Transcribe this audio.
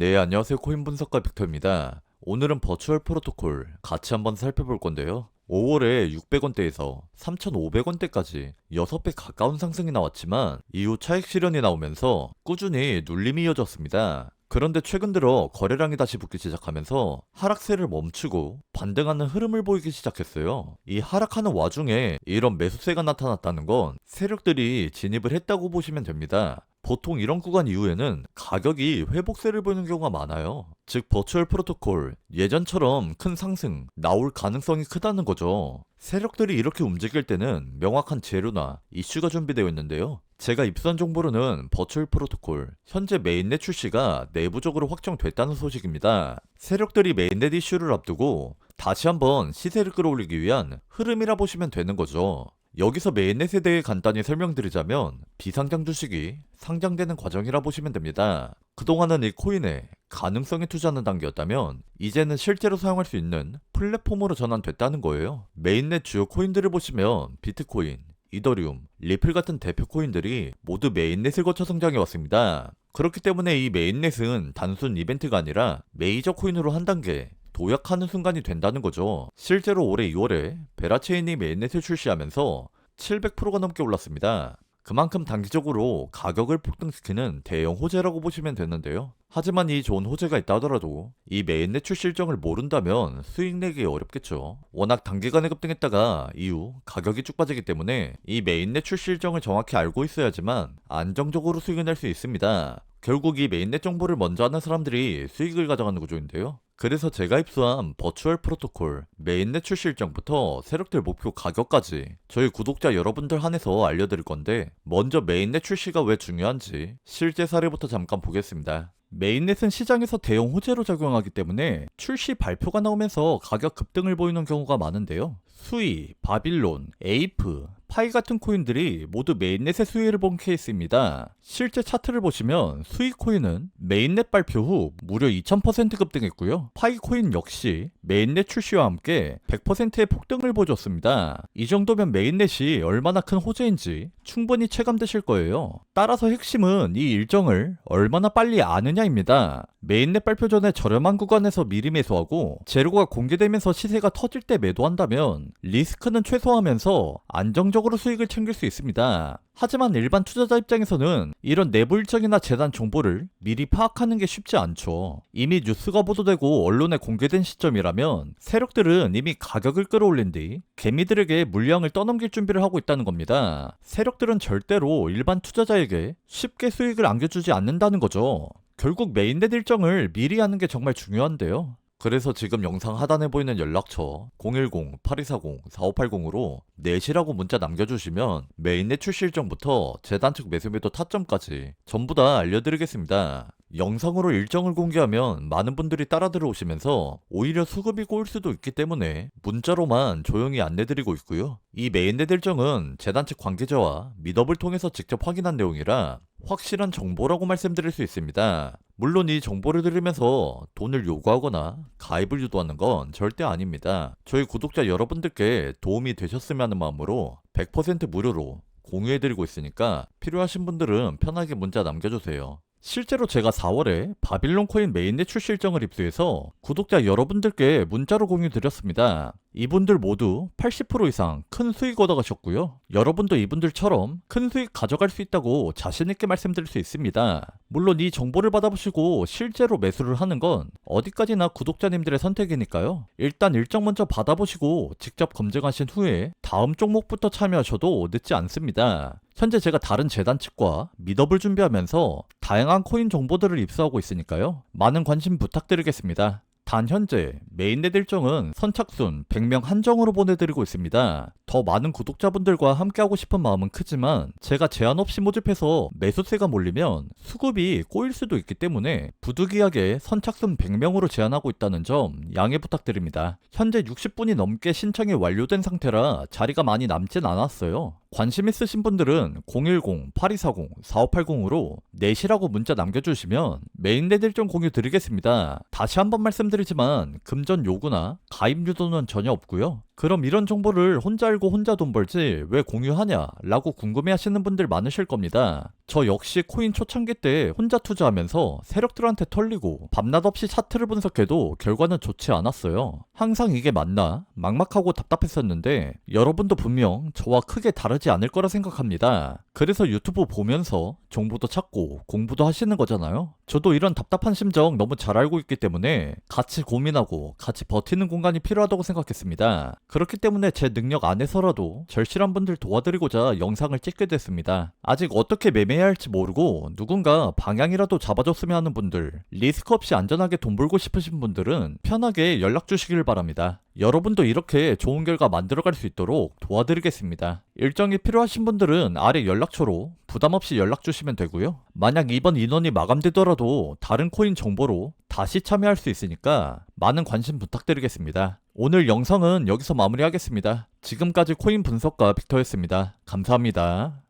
네, 안녕하세요. 코인 분석가 빅터입니다. 오늘은 버추얼 프로토콜 같이 한번 살펴볼 건데요. 5월에 600원대에서 3,500원대까지 6배 가까운 상승이 나왔지만 이후 차익 실현이 나오면서 꾸준히 눌림이 이어졌습니다. 그런데 최근 들어 거래량이 다시 붙기 시작하면서 하락세를 멈추고 반등하는 흐름을 보이기 시작했어요. 이 하락하는 와중에 이런 매수세가 나타났다는 건 세력들이 진입을 했다고 보시면 됩니다. 보통 이런 구간 이후에는 가격이 회복세를 보이는 경우가 많아요. 즉 버추얼 프로토콜 예전처럼 큰 상승 나올 가능성이 크다는 거죠. 세력들이 이렇게 움직일 때는 명확한 재료나 이슈가 준비되어 있는데요. 제가 입수한 정보로는 버추얼 프로토콜 현재 메인넷 출시가 내부적으로 확정됐다는 소식입니다. 세력들이 메인넷 이슈를 앞두고 다시 한번 시세를 끌어올리기 위한 흐름이라 보시면 되는 거죠. 여기서 메인넷에 대해 간단히 설명드리자면 비상장 주식이 상장되는 과정이라 보시면 됩니다. 그동안은 이 코인에 가능성에 투자하는 단계였다면 이제는 실제로 사용할 수 있는 플랫폼으로 전환됐다는 거예요. 메인넷 주요 코인들을 보시면 비트코인, 이더리움, 리플 같은 대표 코인들이 모두 메인넷을 거쳐 성장해 왔습니다. 그렇기 때문에 이 메인넷은 단순 이벤트가 아니라 메이저 코인으로 한 단계 도약하는 순간이 된다는 거죠. 실제로 올해 2월에 베라체인이 메인넷을 출시하면서 700%가 넘게 올랐습니다. 그만큼 단기적으로 가격을 폭등시키는 대형 호재라고 보시면 되는데요. 하지만 이 좋은 호재가 있다 하더라도 이 메인넷 출시 일정을 모른다면 수익 내기 어렵겠죠. 워낙 단기간에 급등했다가 이후 가격이 쭉 빠지기 때문에 이 메인넷 출시 일정을 정확히 알고 있어야지만 안정적으로 수익을 낼 수 있습니다. 결국 이 메인넷 정보를 먼저 아는 사람들이 수익을 가져가는 구조인데요. 그래서 제가 입수한 버추얼 프로토콜 메인넷 출시 일정부터 세력들 목표 가격까지 저희 구독자 여러분들 한해서 알려드릴 건데 먼저 메인넷 출시가 왜 중요한지 실제 사례부터 잠깐 보겠습니다. 메인넷은 시장에서 대형 호재로 작용하기 때문에 출시 발표가 나오면서 가격 급등을 보이는 경우가 많은데요. 수이, 바빌론, 에이프, 파이 같은 코인들이 모두 메인넷의 수위를 본 케이스입니다. 실제 차트를 보시면 수이 코인은 메인넷 발표 후 무려 2000% 급등했고요. 파이 코인 역시 메인넷 출시와 함께 100%의 폭등을 보여줬습니다. 이 정도면 메인넷이 얼마나 큰 호재인지 충분히 체감되실 거예요. 따라서 핵심은 이 일정을 얼마나 빨리 아느냐입니다. 메인넷 발표 전에 저렴한 구간에서 미리 매수하고 재료가 공개되면서 시세가 터질 때 매도한다면 리스크는 최소화하면서 안정적으로 수익을 챙길 수 있습니다. 하지만 일반 투자자 입장에서는 이런 내부 일정이나 재단 정보를 미리 파악하는 게 쉽지 않죠. 이미 뉴스가 보도되고 언론에 공개된 시점이라면 세력들은 이미 가격을 끌어올린 뒤 개미들에게 물량을 떠넘길 준비를 하고 있다는 겁니다. 세력들은 절대로 일반 투자자에게 쉽게 수익을 안겨주지 않는다는 거죠. 결국 메인넷 일정을 미리 하는 게 정말 중요한데요. 그래서 지금 영상 하단에 보이는 연락처 010-8240-4580으로 넷이라고 문자 남겨주시면 메인넷 출시 일정부터 재단 측 매수 매도 타점까지 전부 다 알려드리겠습니다. 영상으로 일정을 공개하면 많은 분들이 따라 들어오시면서 오히려 수급이 꼬일 수도 있기 때문에 문자로만 조용히 안내드리고 있고요. 이 메인넷 일정은 재단 측 관계자와 미더블 통해서 직접 확인한 내용이라 확실한 정보라고 말씀드릴 수 있습니다. 물론 이 정보를 들으면서 돈을 요구하거나 가입을 유도하는 건 절대 아닙니다. 저희 구독자 여러분들께 도움이 되셨으면 하는 마음으로 100% 무료로 공유해드리고 있으니까 필요하신 분들은 편하게 문자 남겨주세요. 실제로 제가 4월에 바빌론 코인 메인넷 출시 일정을 입수해서 구독자 여러분들께 문자로 공유 드렸습니다. 이분들 모두 80% 이상 큰 수익 얻어가셨고요. 여러분도 이분들처럼 큰 수익 가져갈 수 있다고 자신있게 말씀드릴 수 있습니다. 물론 이 정보를 받아보시고 실제로 매수를 하는 건 어디까지나 구독자님들의 선택이니까요. 일단 일정 먼저 받아보시고 직접 검증하신 후에 다음 종목부터 참여하셔도 늦지 않습니다. 현재 제가 다른 재단 측과 미더블 준비하면서 다양한 코인 정보들을 입수하고 있으니까요. 많은 관심 부탁드리겠습니다. 단 현재 메인넷 일정은 선착순 100명 한정으로 보내드리고 있습니다. 더 많은 구독자분들과 함께하고 싶은 마음은 크지만 제가 제한 없이 모집해서 매수세가 몰리면 수급이 꼬일 수도 있기 때문에 부득이하게 선착순 100명으로 제한하고 있다는 점 양해 부탁드립니다. 현재 60분이 넘게 신청이 완료된 상태라 자리가 많이 남진 않았어요. 관심 있으신 분들은 010-8240-4580으로 넷이라고 문자 남겨주시면 메인넷 일정 공유 드리겠습니다. 다시 한번 말씀드리지만 금전 요구나 가입 유도는 전혀 없고요. 그럼 이런 정보를 혼자 알고 혼자 돈 벌지 왜 공유하냐 라고 궁금해 하시는 분들 많으실 겁니다. 저 역시 코인 초창기 때 혼자 투자하면서 세력들한테 털리고 밤낮 없이 차트를 분석해도 결과는 좋지 않았어요. 항상 이게 맞나? 막막하고 답답했었는데 여러분도 분명 저와 크게 다르지 않을 거라 생각합니다. 그래서 유튜브 보면서 정보도 찾고 공부도 하시는 거잖아요. 저도 이런 답답한 심정 너무 잘 알고 있기 때문에 같이 고민하고 같이 버티는 공간이 필요하다고 생각했습니다. 그렇기 때문에 제 능력 안에서라도 절실한 분들 도와드리고자 영상을 찍게 됐습니다. 아직 어떻게 매매해야 할지 모르고 누군가 방향이라도 잡아줬으면 하는 분들, 리스크 없이 안전하게 돈 벌고 싶으신 분들은 편하게 연락 주시길 바랍니다. 여러분도 이렇게 좋은 결과 만들어갈 수 있도록 도와드리겠습니다. 일정이 필요하신 분들은 아래 연락처로 부담 없이 연락 주시면 되고요. 만약 이번 인원이 마감되더라도 다른 코인 정보로 다시 참여할 수 있으니까 많은 관심 부탁드리겠습니다. 오늘 영상은 여기서 마무리하겠습니다. 지금까지 코인 분석가 빅터였습니다. 감사합니다.